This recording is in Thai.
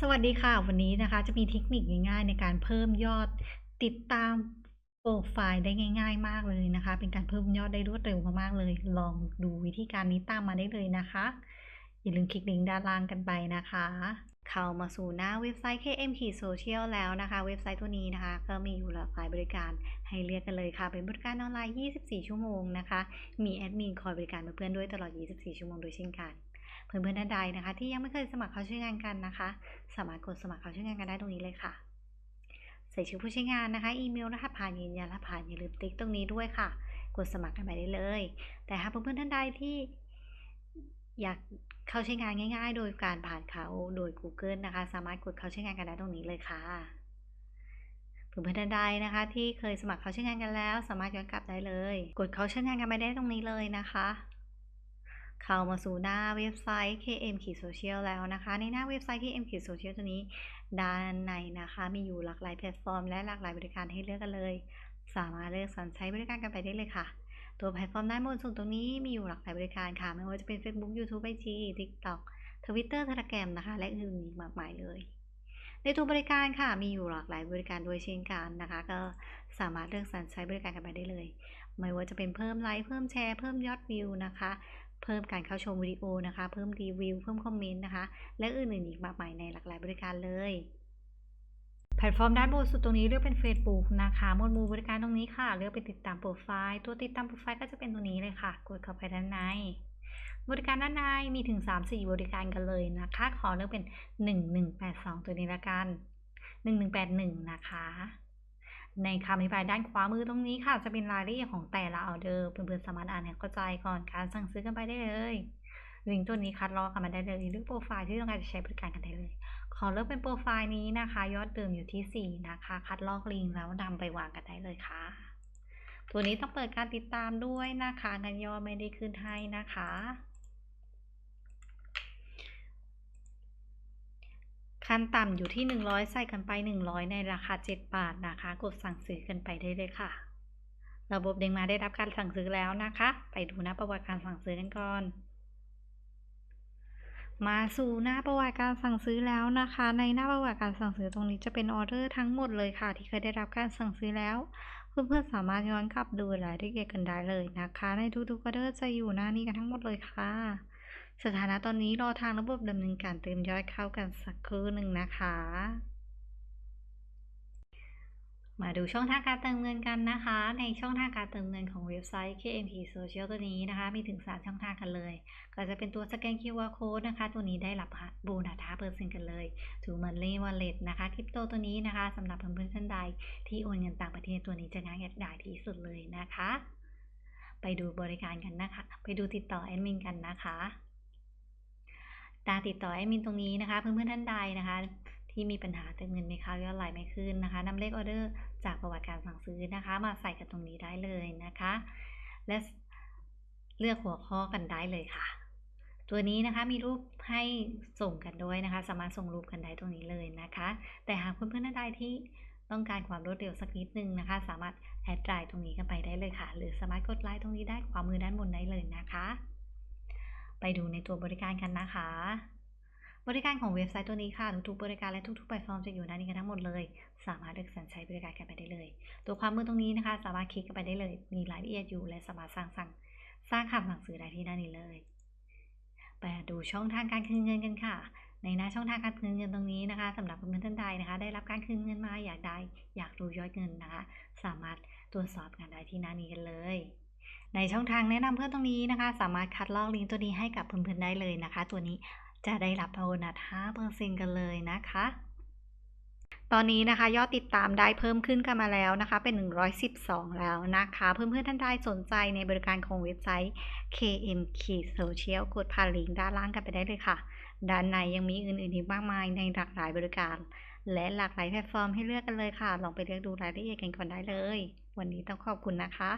สวัสดีค่ะ วันนี้นะคะจะมีเทคนิคง่ายๆ ในการเพิ่มยอดติดตามโปรไฟล์ได้ง่าย ๆ มากเลยนะคะ เป็นการเพิ่มยอดได้รวดเร็วมากๆเลย ลองดูวิธีการนี้ตามมาได้เลยนะคะ อย่าลืมคลิกลิงก์ด้านล่างกันไปนะคะ เข้ามาสู่หน้าเว็บไซต์ KM Social แล้วนะคะ เว็บไซต์ตัวนี้นะคะ ก็มีอยู่หลากหลายบริการให้เลือกกันเลยค่ะ เป็นบริการออนไลน์ 24 ชั่วโมงนะคะ มีแอดมินคอยบริการเพื่อนๆด้วยตลอด 24 ชั่วโมงโดยเช่นกัน เพื่อนๆท่านใดนะคะ ที่ยังไม่เคยสมัครเข้าใช้งานกันนะคะ สามารถกดสมัครเข้าใช้งานกันได้ตรงนี้เลยค่ะ ใส่ชื่อผู้ใช้งานนะคะ อีเมลรหัสผ่านยืนยันรหัสผ่านอย่าลืมติ๊กตรงนี้ด้วยค่ะ กดสมัครกันไปได้เลย แต่หากเพื่อนๆท่านใดที่อยากเข้าใช้งานง่าย ๆ โดยการผ่านเขาโดย Google นะคะ สามารถกดเข้าใช้งานกันได้ตรงนี้เลยค่ะเพื่อนๆท่านใดนะคะ ที่เคยสมัครเข้าใช้งานกันแล้ว สามารถย้อนกลับได้เลย กดเข้าใช้งานกันไปได้ตรงนี้เลยนะคะ เข้ามาสู่หน้าเว็บไซต์ KM Social แล้วนะคะ ในหน้าเว็บไซต์ KM Social ตัวนี้ ด้านในนะคะ มีอยู่หลากหลายแพลตฟอร์ม และหลากหลายบริการให้เลือกกันเลย สามารถเลือกสรรใช้บริการกันไปได้เลยค่ะ ตัวแพลตฟอร์มด้านบนสุดตรงนี้มีอยู่หลากหลายบริการค่ะ ไม่ว่าจะเป็น Facebook YouTube IG TikTok Twitter Telegram นะคะ และอื่นอีกมากมายเลยในตัวบริการค่ะมีอยู่หลากหลายบริการด้วยเช่นกันนะคะ ก็สามารถเลือกสรรใช้บริการกันไปได้เลย ไม่ว่าจะเป็นเพิ่มไลค์เพิ่มแชร์เพิ่มยอดวิวนะคะ เพิ่มการเข้าชมวิดีโอนะคะ เพิ่มรีวิว เพิ่มคอมเมนต์นะคะ และอื่นๆอีกมากมายในหลากหลายบริการเลยแพลตฟอร์มด้านบนสุดตรงนี้เลือกเป็น Facebook นะคะหมวดหมู่บริการตรงนี้ค่ะ เลือกเป็นติดตามโปรไฟล์ ตัวติดตามโปรไฟล์ก็จะเป็นตัวนี้เลยค่ะ กดเข้าไปด้านใน บริการด้านในมีถึง 3-4 บริการกันเลยนะคะ ขอเลือกเป็น 1182 ตัวนี้ละกัน 1181 นะคะ ในคำอธิบายด้านขวามือตรงนี้ค่ะ จะเป็นรายละเอียดของแต่ละออเดอร์เพื่อนๆสามารถอ่านให้เข้าใจก่อนการสั่งซื้อกันไปได้เลยลิงก์ตัวนี้คัดลอกกันมาได้เลยเลือกโปรไฟล์ที่ต้องการจะใช้บริการกันได้เลย ขอเลือกเป็นโปรไฟล์นี้นะคะ ยอดเดิมอยู่ที่ 4 นะคะ คัดลอกลิงก์แล้วนำไปวางกันได้เลยค่ะ ตัวนี้ต้องเปิดการติดตามด้วยนะคะเงินยอดไม่ได้ขึ้นให้นะคะ ขั้นต่ำอยู่ที่ 100 ใส่กันไป 100 ในราคา 7 บาทนะคะ กดสั่งซื้อกันไปได้เลยค่ะ ระบบเด้งมาได้รับการสั่งซื้อแล้วนะคะ ไปดูหน้าประวัติการสั่งซื้อกันก่อน มาสู่หน้าประวัติการสั่งซื้อแล้วนะคะ ในหน้าประวัติการสั่งซื้อตรงนี้จะเป็นออเดอร์ทั้งหมดเลยค่ะ ที่เคยได้รับการสั่งซื้อแล้ว เพื่อนๆสามารถย้อนกลับดูรายละเอียดกันได้เลยนะคะ ในทุกๆออเดอร์จะอยู่หน้านี้กันทั้งหมดเลยค่ะ สถานะตอนนี้รอทางระบบดำเนินการเติมยอดเข้ากันสักครู่หนึ่งนะคะ มาดูช่องทางการเติมเงินกันนะคะ ในช่องทางการเติมเงินของเว็บไซต์ KMT Social ตัวนี้นะคะ มีถึง 3 ช่องทางกันเลย ก็จะเป็นตัวสแกน QR Code นะคะ ตัวนี้ได้รับโบนัส5เปอร์เซ็นต์กันเลยถูกมันเล่วอลเล็ตนะคะคริปโตตัวนี้นะคะสำหรับเพื่อนๆท่านใดที่โอนเงินต่างประเทศตัวนี้จะง่ายดายที่สุดเลยนะคะ ไปดูบริการกันนะคะ ไปดูติดต่อแอดมินกันนะคะ ตาติดต่อแอดมินตรงนี้นะคะ เพื่อนๆท่านใดนะคะ ที่มีปัญหาเติมเงินไม่เข้ายอดไหลไม่ขึ้นนะคะนำเลขออเดอร์จากประวัติการสั่งซื้อนะคะ มาใส่กับตรงนี้ได้เลยนะคะ และเลือกหัวข้อกันได้เลยค่ะ ตัวนี้นะคะมีรูปให้ส่งกันด้วยนะคะ สามารถส่งรูปกันได้ตรงนี้เลยนะคะ แต่หากเพื่อนๆท่านใดที่ต้องการความรวดเร็วสักนิดนึงนะคะ สามารถแอดไลน์ตรงนี้กันไปได้เลยค่ะ หรือสามารถกดไลค์ตรงนี้ได้ขวามือด้านบนได้เลยนะคะ ไปดูในตัวบริการกันนะคะ บริการของเว็บไซต์ตัวนี้ค่ะ ทุกๆบริการและทุกๆแพลตฟอร์มจะอยู่หน้านี้กันทั้งหมดเลย สามารถเลือกสรรใช้บริการกันไปได้เลย ตัวความมือตรงนี้นะคะ สามารถคลิกกันไปได้เลย มีรายละเอียดอยู่และสามารถสร้างสั่งสร้างคำสั่งซื้อได้ที่หน้านี้เลยไปดูช่องทางการคืนเงินกันค่ะ ในหน้าช่องทางการคืนเงินตรงนี้นะคะสำหรับเพื่อนท่านใดนะคะ ได้รับการคืนเงินมาอยากได้ อยากรู้ยอดเงินนะคะ สามารถตรวจสอบกันได้ที่หน้านี้กันเลย ในช่องทางแนะนำเพื่อนตรงนี้นะคะ สามารถคัดลอกลิงก์ตัวนี้ให้กับเพื่อนๆได้เลยนะคะ ตัวนี้จะได้รับโบนัส5%กันเลยนะคะ ตอนนี้นะคะยอดติดตามได้เพิ่มขึ้นกันมาแล้วนะคะ เป็น 112 แล้วนะคะ เพื่อนๆท่านใดสนใจในบริการของเว็บไซต์ KM Social กดผ่านลิงก์ด้านล่างกันไปได้เลยค่ะ ด้านในยังมีอื่นๆอีกมากมายในหลากหลายบริการ และหลากหลายแพลตฟอร์มให้เลือกกันเลยค่ะ ลองไปเลือกดูรายละเอียดกันก่อนได้เลย วันนี้ต้องขอบคุณนะคะ